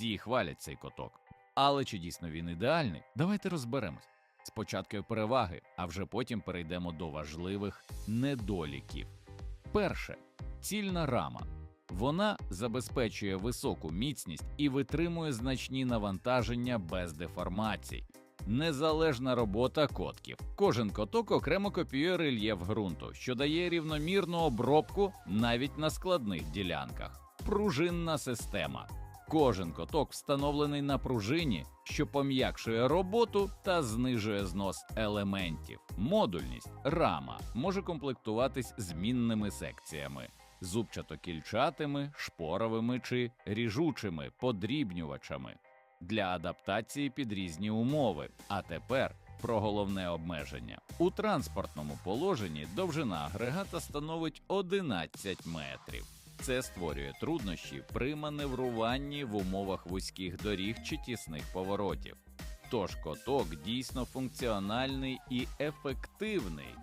Всі хвалять цей коток. Але чи дійсно він ідеальний? Давайте розберемось. Спочатку переваги, а вже потім перейдемо до важливих недоліків. Перше цільна рама. Вона забезпечує високу міцність і витримує значні навантаження без деформацій. Незалежна робота котків. Кожен коток окремо копіює рельєф ґрунту, що дає рівномірну обробку навіть на складних ділянках. Пружинна система. Кожен коток встановлений на пружині, що пом'якшує роботу та знижує знос елементів. Модульність рама може комплектуватись змінними секціями зубчато-кільчатими, шпоровими чи ріжучими подрібнювачами для адаптації під різні умови. А тепер про головне обмеження у транспортному положенні довжина агрегата становить 11 метрів. Це створює труднощі при маневруванні в умовах вузьких доріг чи тісних поворотів. Тож коток дійсно функціональний і ефективний,